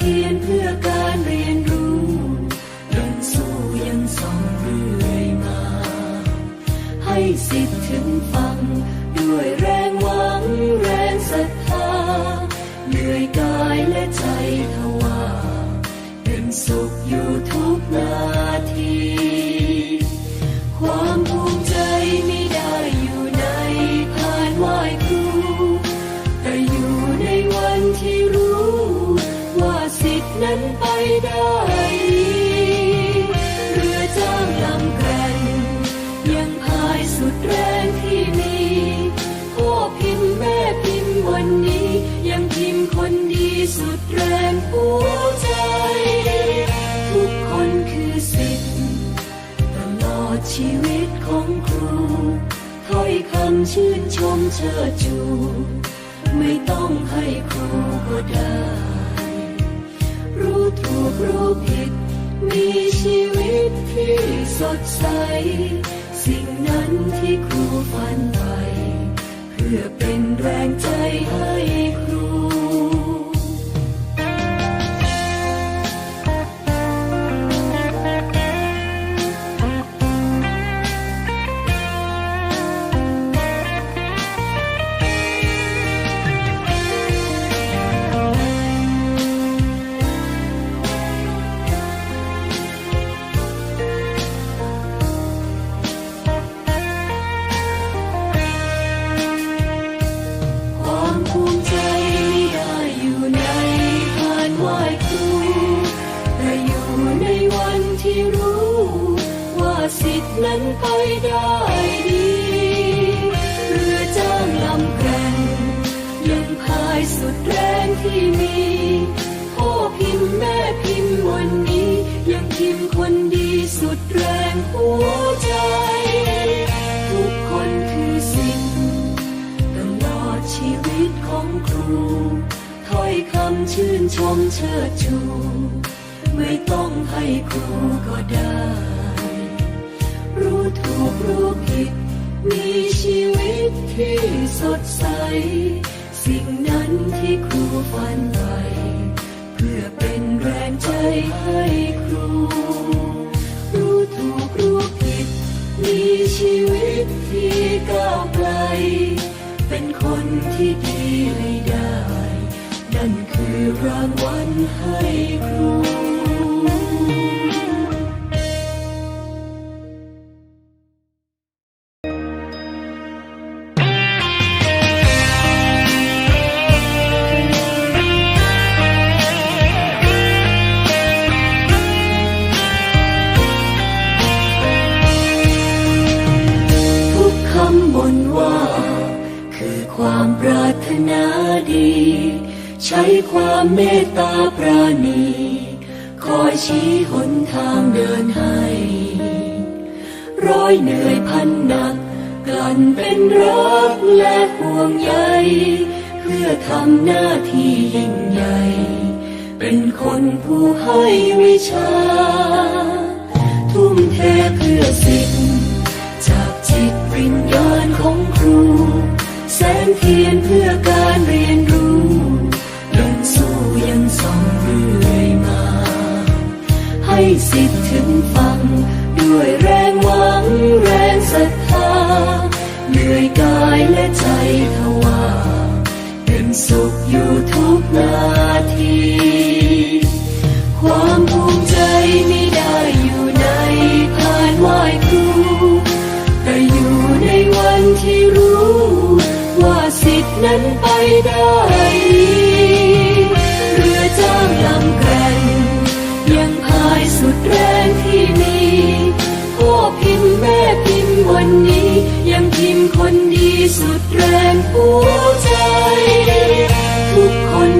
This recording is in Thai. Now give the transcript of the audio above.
แสงเทียนเพื่อการเรียนรู้เดินสู้ยังส่องเรื่อยมา ให้สิทธิ์ถึงฟัง ด้วยแรงหวังแรงศรัทธาเหนื่อยกายและใจทว่าเป็นสุขอยู่ทุกนาที ความภูมิใจไม่ได้อยู่ในพานไหว้ครู แต่อยู่ในวันที่รู้ นั้นไปได้เรือจ้างลำแกร่งยังพายสุดแรงที่มีพ่อพิมพ์แม่พิมพ์วันนี้ ยังพิมพ์คนดีสุดแรงหัวใจ ทุกคนคือสิทธิ์ตลอดชีวิตของครูถ้อยคำชื่นชมเชิดชู ไม่ต้องให้ครู รู้ผิด มีชีวิตที่สดใส สิ่งนั้นที่ครูฝันไป เพื่อเป็นแรงใจให้ รู้ ว่าสิทธินั้นไปได้ดี เรือจ้างลำแกร่งยังพายสุดแรงที่มีพ่อพิมพ์แม่พิมพ์วันนี้ ยังพิมพ์คนดีสุดแรงหัวใจ ทุกคนคือสิทธิ์ตลอดชีวิตของครูถ้อยคำชื่นชมเชิดชู ไม่ต้องให้ครูก็ได้ รู้ถูกรู้ผิด มีชีวิตที่สดใส สิ่งนั้นที่ครูฝันไปเพื่อเป็นแรงใจให้ครู รู้ถูกรู้ผิด มีชีวิตที่ก้าวไกล เป็นคนที่ดีให้ได้ นั่นคือรางวัลให้ครู ใช้ความเมตตาปราณี คอยชี้หนทางเดินให้ ร้อยเหนื่อยพันหนัก กลั่นเป็นรักและห่วงใย เพื่อทำหน้าที่ยิ่งใหญ่ เป็นคนผู้ให้วิชา ทุ่มเทเพื่อสิทธิ์จากจิตวิญญาณของครู แสงเทียนเพื่อการเรียน นั้นไปได้เรือจ้างลำแกร่งยังพายสุดแรงที่มีพ่อพิมพ์แม่พิมพ์วันนี้ ยังพิมพ์คนดีสุดแรงหัวใจ ทุกคน